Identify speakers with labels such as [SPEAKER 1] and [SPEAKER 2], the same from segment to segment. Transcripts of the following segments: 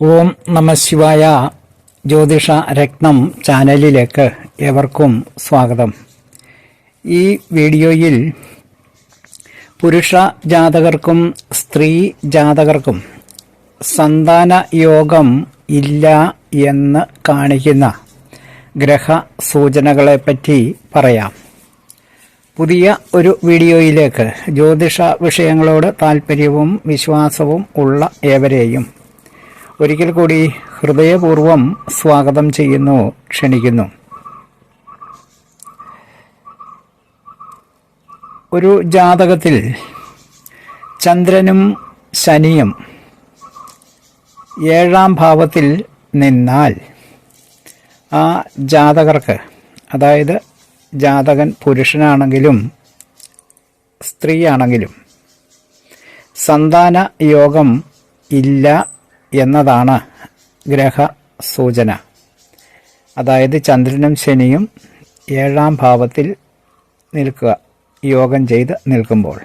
[SPEAKER 1] ഓം നമ ശിവായ ജ്യോതിഷ രത്നം ചാനലിലേക്ക് ഏവർക്കും സ്വാഗതം. ഈ വീഡിയോയിൽ പുരുഷ ജാതകർക്കും സ്ത്രീ ജാതകർക്കും സന്താന യോഗം ഇല്ല എന്ന് കാണിക്കുന്ന ഗ്രഹ സൂചനകളെപ്പറ്റി പറയാം. പുതിയ ഒരു വീഡിയോയിലേക്ക് ജ്യോതിഷ വിഷയങ്ങളോട് താല്പര്യവും വിശ്വാസവും ഉള്ള ഏവരെയും ഒരിക്കൽ കൂടി ഹൃദയപൂർവം സ്വാഗതം ചെയ്യുന്നു ക്ഷണിക്കുന്നു. ഒരു ജാതകത്തിൽ ചന്ദ്രനും ശനിയും ഏഴാം ഭാവത്തിൽ നിന്നാൽ ആ ജാതകർക്ക് അതായത് ജാതകൻ പുരുഷനാണെങ്കിലും സ്ത്രീയാണെങ്കിലും സന്താന യോഗം ഇല്ല എന്നതാണ് ഗ്രഹ സൂചന അതായത് ചന്ദ്രനും ശനിയും ഏഴാം ഭാവത്തിൽ നിൽക്കുക യോഗം ചെയ്ത് നിൽക്കുമ്പോൾ.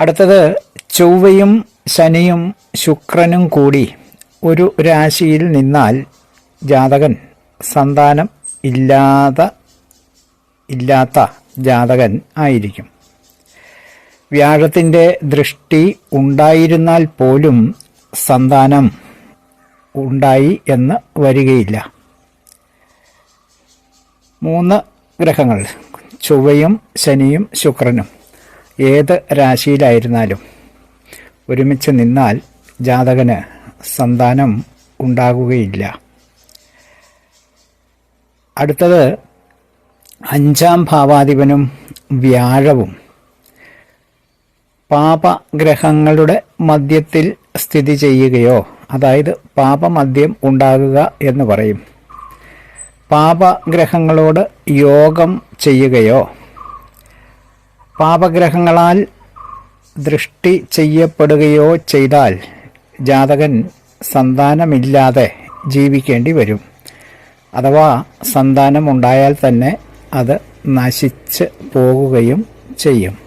[SPEAKER 1] അടുത്തത് ചൊവ്വയും ശനിയും ശുക്രനും കൂടി ഒരു രാശിയിൽ നിന്നാൽ ജാതകൻ സന്താനം ഇല്ലാത്ത ഇല്ലാത്ത ജാതകൻ ആയിരിക്കും. വ്യാഴത്തിന്റെ ദൃഷ്ടി ഉണ്ടായിരുന്നാൽ പോലും സന്താനം ഉണ്ടായി എന്ന് വരികയില്ല. മൂന്ന് ഗ്രഹങ്ങൾ ചൊവ്വയും ശനിയും ശുക്രനും. ഏത് രാശിയിലായിരുന്നാലും ഒരുമിച്ച് നിന്നാൽ ജാതകന് സന്താനം ഉണ്ടാകുകയില്ല. അടുത്തത് അഞ്ചാം ഭാവാധിപനും വ്യാഴവും. പാപഗ്രഹങ്ങളുടെ മധ്യത്തിൽ സ്ഥിതി ചെയ്യുകയോ അതായത് പാപമദ്യം ഉണ്ടാകുക എന്ന് പറയും. പാപഗ്രഹങ്ങളോട് യോഗം ചെയ്യുകയോ പാപഗ്രഹങ്ങളാൽ ദൃഷ്ടി ചെയ്യപ്പെടുകയോ ചെയ്താൽ ജാതകൻ സന്താനമില്ലാതെ ജീവിക്കേണ്ടി വരും. അഥവാ സന്താനമുണ്ടായാൽ തന്നെ അത് നശിച്ച് പോകുകയും ചെയ്യും.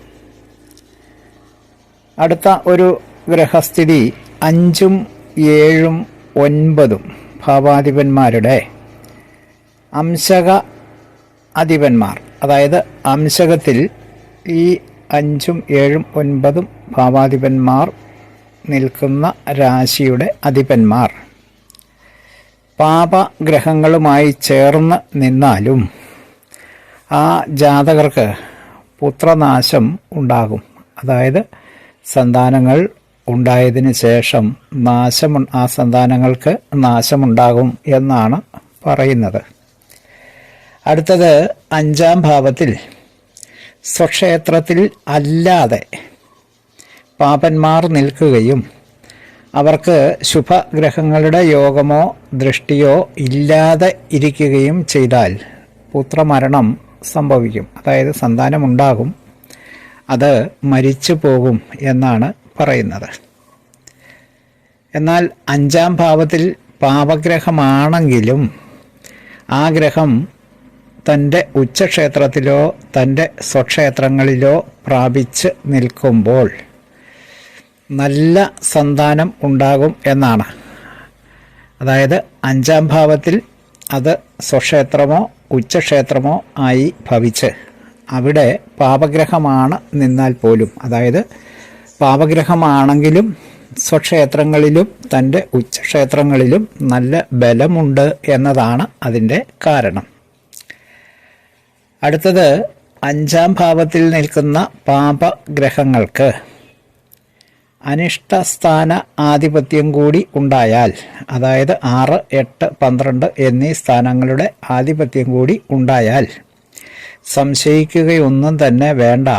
[SPEAKER 1] അടുത്ത ഒരു ഗ്രഹസ്ഥിതി അഞ്ചും ഏഴും ഒൻപതും ഭാവാധിപന്മാരുടെ അംശക അധിപന്മാർ അതായത് അംശകത്തിൽ ഈ അഞ്ചും ഏഴും ഒൻപതും ഭാവാധിപന്മാർ നിൽക്കുന്ന രാശിയുടെ അധിപന്മാർ. പാപഗ്രഹങ്ങളുമായി ചേർന്ന് നിന്നാലും ആ ജാതകർക്ക് പുത്രനാശം ഉണ്ടാകും. അതായത് സന്താനങ്ങൾ ഉണ്ടായതിന് ശേഷം നാശം ആ സന്താനങ്ങൾക്ക് നാശമുണ്ടാകും എന്നാണ് പറയുന്നത്. അടുത്തത് അഞ്ചാം ഭാവത്തിൽ സ്വക്ഷേത്രത്തിൽ അല്ലാതെ പാപന്മാർ നിൽക്കുകയും അവർക്ക് ശുഭഗ്രഹങ്ങളുടെ യോഗമോ ദൃഷ്ടിയോ ഇല്ലാതെ ഇരിക്കുകയും ചെയ്താൽ പുത്രമരണം സംഭവിക്കും. അതായത് സന്താനമുണ്ടാകും. അത് മരിച്ചു പോകും എന്നാണ് പറയുന്നത്. എന്നാൽ അഞ്ചാം ഭാവത്തിൽ പാപഗ്രഹമാണെങ്കിലും ആ ഗ്രഹം തന്റെ ഉച്ചക്ഷേത്രത്തിലോ തന്റെ സ്വക്ഷേത്രങ്ങളിലോ പ്രാപിച്ച് നിൽക്കുമ്പോൾ നല്ല സന്താനം ഉണ്ടാകും എന്നാണ്. അതായത് അഞ്ചാം ഭാവത്തിൽ അത് സ്വക്ഷേത്രമോ ഉച്ചക്ഷേത്രമോ ആയി ഭവിച്ച് അവിടെ പാപഗ്രഹമാണ് നിന്നാൽ പോലും. അതായത് പാപഗ്രഹമാണെങ്കിലും സ്വക്ഷേത്രങ്ങളിലും തന്റെ ഉച്ചക്ഷേത്രങ്ങളിലും നല്ല ബലമുണ്ട് എന്നതാണ് അതിന്റെ കാരണം. അടുത്തത് അഞ്ചാം ഭാവത്തിൽ നിൽക്കുന്ന പാപഗ്രഹങ്ങൾക്ക് അനിഷ്ടസ്ഥാന ആധിപത്യം കൂടി ഉണ്ടായാൽ അതായത് ആറ് എട്ട് പന്ത്രണ്ട് എന്നീ സ്ഥാനങ്ങളുടെ ആധിപത്യം കൂടി ഉണ്ടായാൽ സംശയിക്കുകയൊന്നും തന്നെ വേണ്ട.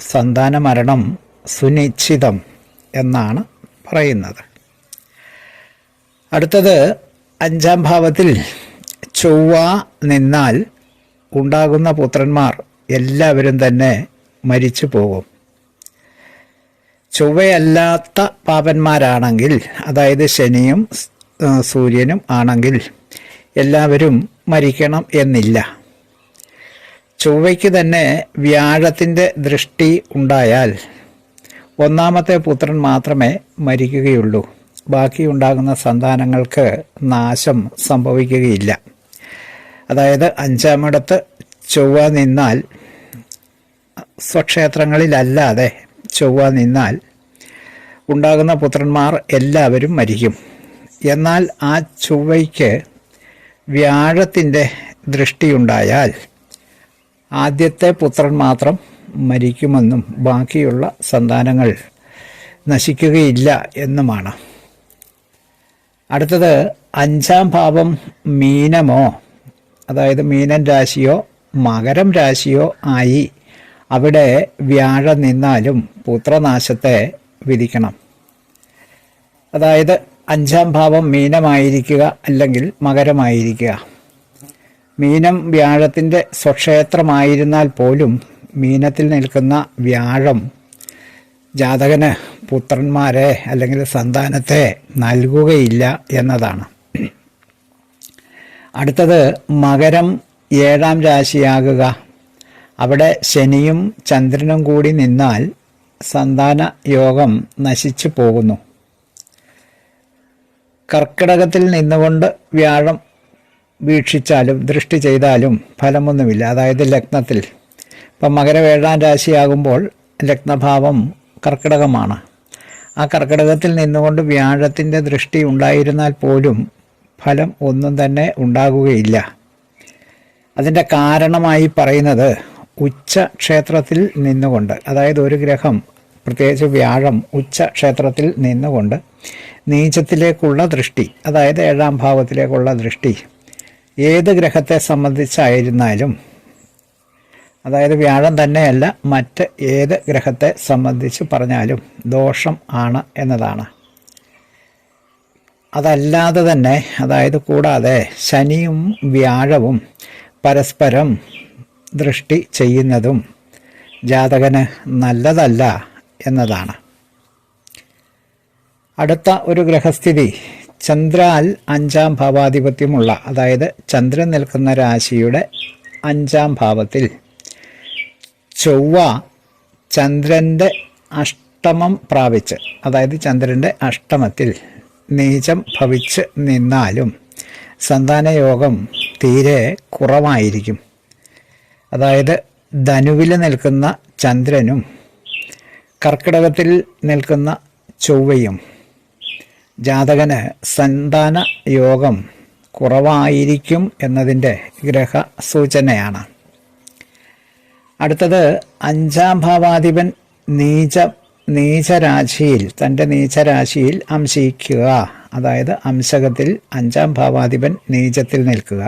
[SPEAKER 1] സന്താന മരണം സുനിശ്ചിതം എന്നാണ് പറയുന്നത്. അടുത്തത് അഞ്ചാം ഭാവത്തിൽ ചൊവ്വ നിന്നാൽ ഉണ്ടാകുന്ന പുത്രന്മാർ എല്ലാവരും തന്നെ മരിച്ചു പോകും. ചൊവ്വയല്ലാത്ത പാപന്മാരാണെങ്കിൽ അതായത് ശനിയും സൂര്യനും ആണെങ്കിൽ എല്ലാവരും മരിക്കണം എന്നില്ല. ചൊവ്വയ്ക്ക് തന്നെ വ്യാഴത്തിന്റെ ദൃഷ്ടി ഉണ്ടായാൽ ഒന്നാമത്തെ പുത്രൻ മാത്രമേ മരിക്കുകയുള്ളൂ. ബാക്കിയുണ്ടാകുന്ന സന്താനങ്ങൾക്ക് നാശം സംഭവിക്കുകയില്ല. അതായത് അഞ്ചാമിടത്ത് ചൊവ്വ നിന്നാൽ സ്വക്ഷേത്രങ്ങളിലല്ലാതെ ചൊവ്വ നിന്നാൽ ഉണ്ടാകുന്ന പുത്രന്മാർ എല്ലാവരും മരിക്കും. എന്നാൽ ആ ചൊവ്വയ്ക്ക് വ്യാഴത്തിന്റെ ദൃഷ്ടിയുണ്ടായാൽ ആദ്യത്തെ പുത്രൻ മാത്രം മരിക്കുമെന്നും ബാക്കിയുള്ള സന്താനങ്ങൾ നശിക്കുകയില്ല എന്നുമാണ്. അടുത്തത് അഞ്ചാം ഭാവം മീനമോ? അതായത് മീനൻ രാശിയോ മകരം രാശിയോ ആയി അവിടെ വ്യാഴ നിന്നാലും പുത്രനാശത്തെ വിധിക്കണം. അതായത് അഞ്ചാം ഭാവം മീനമായിരിക്കുക അല്ലെങ്കിൽ മകരമായിരിക്കുക. മീനം വ്യാഴത്തിന്റെ സ്വക്ഷേത്രമായിരുന്നാൽ പോലും മീനത്തിൽ നിൽക്കുന്ന വ്യാഴം ജാതകന് പുത്രന്മാരെ അല്ലെങ്കിൽ സന്താനത്തെ നൽകുകയില്ല എന്നതാണ്. അടുത്തത് മകരം ഏഴാം രാശിയാകുക. അവിടെ ശനിയും ചന്ദ്രനും കൂടി നിന്നാൽ സന്താന യോഗം നശിച്ചു പോകുന്നു. കർക്കിടകത്തിൽ നിന്നുകൊണ്ട് വ്യാഴം വീക്ഷിച്ചാലും ദൃഷ്ടി ചെയ്താലും ഫലമൊന്നുമില്ല. അതായത് ലഗ്നത്തിൽ ഇപ്പം മകരം ഏഴാം രാശിയാകുമ്പോൾ ലഗ്നഭാവം കർക്കിടകമാണ്. ആ കർക്കിടകത്തിൽ നിന്നുകൊണ്ട് വ്യാഴത്തിന്റെ ദൃഷ്ടി ഉണ്ടായിരുന്നാൽ പോലും ഫലം ഒന്നും തന്നെ ഉണ്ടാകുകയില്ല. അതിന്റെ കാരണമായി പറയുന്നത് ഉച്ച ക്ഷേത്രത്തിൽ നിന്നുകൊണ്ട് അതായത് ഒരു ഗ്രഹം പ്രത്യേകിച്ച് വ്യാഴം ഉച്ച ക്ഷേത്രത്തിൽ നിന്നുകൊണ്ട് നീചത്തിലേക്കുള്ള ദൃഷ്ടി അതായത് ഏഴാം ഭാവത്തിലേക്കുള്ള ദൃഷ്ടി ഏത് ഗ്രഹത്തെ സംബന്ധിച്ചായിരുന്നാലും അതായത് വ്യാഴം തന്നെയല്ല മറ്റ് ഏത് ഗ്രഹത്തെ സംബന്ധിച്ച് പറഞ്ഞാലും ദോഷം ആണ് എന്നതാണ്. അതല്ലാതെ തന്നെ അതായത് കൂടാതെ ശനിയും വ്യാഴവും പരസ്പരം ദൃഷ്ടി ചെയ്യുന്നതും ജാതകന് നല്ലതല്ല എന്നതാണ്. അടുത്ത ഒരു ഗ്രഹസ്ഥിതി ചന്ദ്രാൽ അഞ്ചാം ഭാവാധിപത്യമുള്ള അതായത് ചന്ദ്രൻ നിൽക്കുന്ന രാശിയുടെ അഞ്ചാം ഭാവത്തിൽ ചൊവ്വ ചന്ദ്രന്റെ അഷ്ടമം പ്രാപിച്ച് അതായത് ചന്ദ്രന്റെ അഷ്ടമത്തിൽ നീചം ഭവിച്ച് നിന്നാലും സന്താനയോഗം തീരെ കുറവായിരിക്കും. അതായത് ധനുവിൽ നിൽക്കുന്ന ചന്ദ്രനും കർക്കിടകത്തിൽ നിൽക്കുന്ന ചൊവ്വയും ജാതകന് സന്താന യോഗം കുറവായിരിക്കും എന്നതിന്റെ ഗ്രഹ സൂചനയാണ് അടുത്തത് അഞ്ചാം ഭാവാധിപൻ നീച നീചരാശിയിൽ തന്റെ നീചരാശിയിൽ അംശിക്കുക. അതായത് അംശകത്തിൽ അഞ്ചാം ഭാവാധിപൻ നീചത്തിൽ നിൽക്കുക.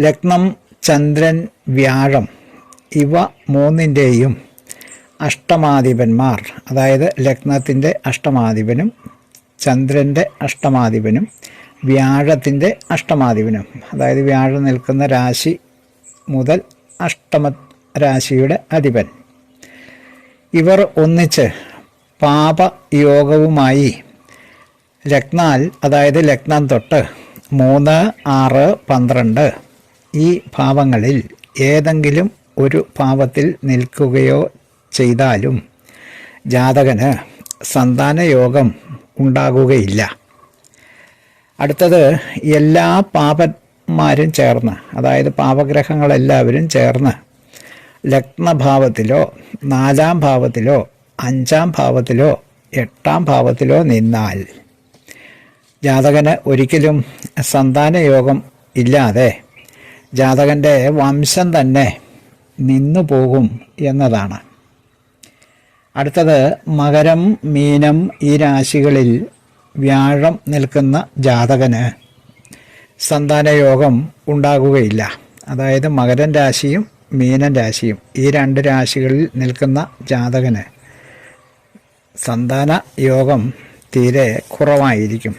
[SPEAKER 1] ലഗ്നം ചന്ദ്രൻ വ്യാഴം ഇവ മൂന്നിന്റെയും അഷ്ടമാധിപന്മാർ. അതായത് ലഗ്നത്തിന്റെ അഷ്ടമാധിപനും ചന്ദ്രന്റെ അഷ്ടമാധിപനും വ്യാഴത്തിന്റെ അഷ്ടമാധിപനും. അതായത് വ്യാഴം നിൽക്കുന്ന രാശി മുതൽ അഷ്ടമ രാശിയുടെ അധിപൻ. ഇവർ ഒന്നിച്ച് പാപയോഗവുമായി ലഗ്നാൽ അതായത് ലഗ്നം തൊട്ട് മൂന്ന് ആറ് പന്ത്രണ്ട് ഈ ഭാവങ്ങളിൽ ഏതെങ്കിലും ഒരു ഭാവത്തിൽ നിൽക്കുകയോ ചെയ്താലും ജാതകന് സന്താനയോഗം ഉണ്ടാകുകയില്ല. അടുത്തത് എല്ലാ പാപന്മാരും ചേർന്ന് അതായത് പാപഗ്രഹങ്ങളെല്ലാവരും ചേർന്ന് ലഗ്നഭാവത്തിലോ നാലാം ഭാവത്തിലോ അഞ്ചാം ഭാവത്തിലോ എട്ടാം ഭാവത്തിലോ നിന്നാൽ ജാതകന് ഒരിക്കലും സന്താനയോഗം ഇല്ലാതെ ജാതകന്റെ വംശം തന്നെ നിന്നു പോകും എന്നതാണ്. അടുത്തത് മകരം മീനം ഈ രാശികളിൽ വ്യാഴം നിൽക്കുന്ന ജാതകന് സന്താനയോഗം ഉണ്ടാകുകയില്ല. അതായത് മകരൻ രാശിയും മീനൻ രാശിയും ഈ രണ്ട് രാശികളിൽ നിൽക്കുന്ന ജാതകന് സന്താന യോഗം തീരെ കുറവായിരിക്കും.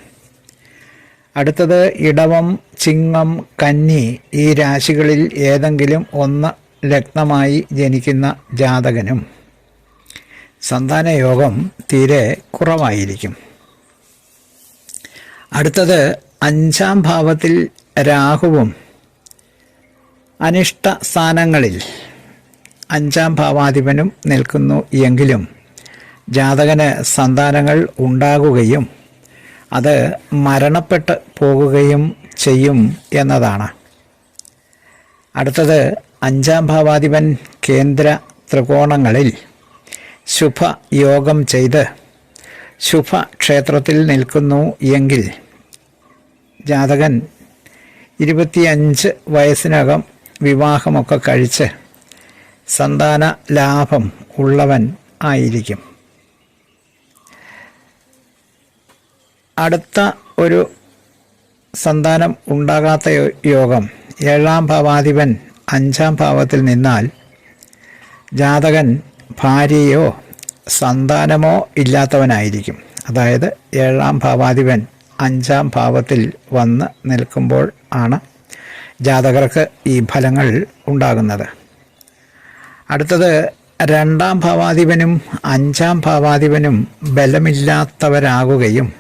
[SPEAKER 1] അടുത്തത് ഇടവം ചിങ്ങം കന്നി ഈ രാശികളിൽ ഏതെങ്കിലും ഒന്ന് ലഗ്നമായി ജനിക്കുന്ന ജാതകനും സന്താന യോഗം തീരെ കുറവായിരിക്കും. അടുത്തത് അഞ്ചാം ഭാവത്തിൽ രാഹുവും അനിഷ്ട സ്ഥാനങ്ങളിൽ അഞ്ചാം ഭാവാധിപനും നിൽക്കുന്നു എങ്കിലും ജാതകന് സന്താനങ്ങൾ ഉണ്ടാകുകയും അത് മരണപ്പെട്ട് പോകുകയും ചെയ്യും എന്നതാണ്. അടുത്തത് അഞ്ചാം ഭാവാധിപൻ കേന്ദ്ര ത്രികോണങ്ങളിൽ ശുഭയോഗം ചെയ്ത് ശുഭ ക്ഷേത്രത്തിൽ നിൽക്കുന്നു എങ്കിൽ ജാതകൻ ഇരുപത്തിയഞ്ച് വയസ്സിനകം വിവാഹമൊക്കെ കഴിച്ച് സന്താന ലാഭം ഉള്ളവൻ ആയിരിക്കും. അടുത്ത ഒരു സന്താനം ഉണ്ടാകാത്ത യോഗം ഏഴാം ഭാവാധിപൻ അഞ്ചാം ഭാവത്തിൽ നിന്നാൽ ജാതകൻ ഭാര്യയോ സന്താനമോ ഇല്ലാത്തവനായിരിക്കും. അതായത് ഏഴാം ഭാവാധിപൻ അഞ്ചാം ഭാവത്തിൽ വന്ന് നിൽക്കുമ്പോൾ ആണ് ജാതകർക്ക് ഈ ഫലങ്ങൾ ഉണ്ടാകുന്നത്. അടുത്തത് രണ്ടാം ഭാവാധിപനും അഞ്ചാം ഭാവാധിപനും ബലമില്ലാത്തവരാകുകയും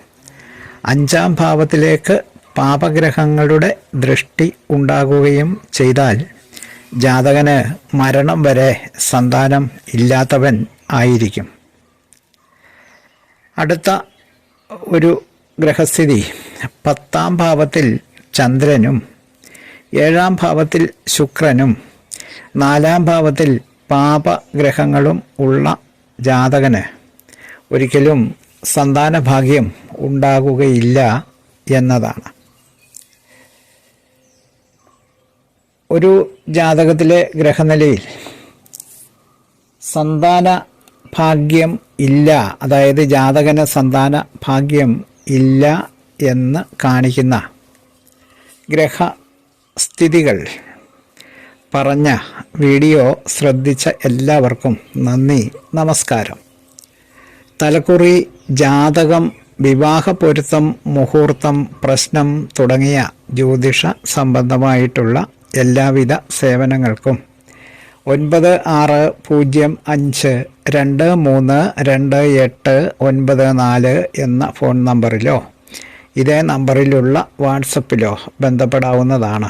[SPEAKER 1] അഞ്ചാം ഭാവത്തിലേക്ക് പാപഗ്രഹങ്ങളുടെ ദൃഷ്ടി ഉണ്ടാകുകയും ചെയ്താൽ ജാതകന് മരണം വരെ സന്താനം ഇല്ലാത്തവൻ ആയിരിക്കും. അടുത്ത ഒരു ഗ്രഹസ്ഥിതി പത്താം ഭാവത്തിൽ ചന്ദ്രനും ഏഴാം ഭാവത്തിൽ ശുക്രനും നാലാം ഭാവത്തിൽ പാപഗ്രഹങ്ങളും ഉള്ള ജാതകന് ഒരിക്കലും സന്താന ഭാഗ്യം ഉണ്ടാകുകയില്ല എന്നതാണ്. ഒരു ജാതകത്തിലെ ഗ്രഹനിലയിൽ സന്താന ഭാഗ്യം ഇല്ല അതായത് ജാതകന് സന്താന ഭാഗ്യം ഇല്ല എന്ന് കാണിക്കുന്ന ഗ്രഹസ്ഥിതികൾ പറഞ്ഞ വീഡിയോ ശ്രദ്ധിച്ച എല്ലാവർക്കും നന്ദി നമസ്കാരം. തലക്കുറി ജാതകം വിവാഹ പൊരുത്തം മുഹൂർത്തം പ്രശ്നം തുടങ്ങിയ ജ്യോതിഷ സംബന്ധമായിട്ടുള്ള എല്ലാവിധ സേവനങ്ങൾക്കും ഒൻപത് ആറ് പൂജ്യം അഞ്ച് രണ്ട് മൂന്ന് രണ്ട് എട്ട് ഒൻപത് നാല് എന്ന ഫോൺ നമ്പറിലോ ഇതേ നമ്പറിലുള്ള വാട്സപ്പിലോ ബന്ധപ്പെടാവുന്നതാണ്.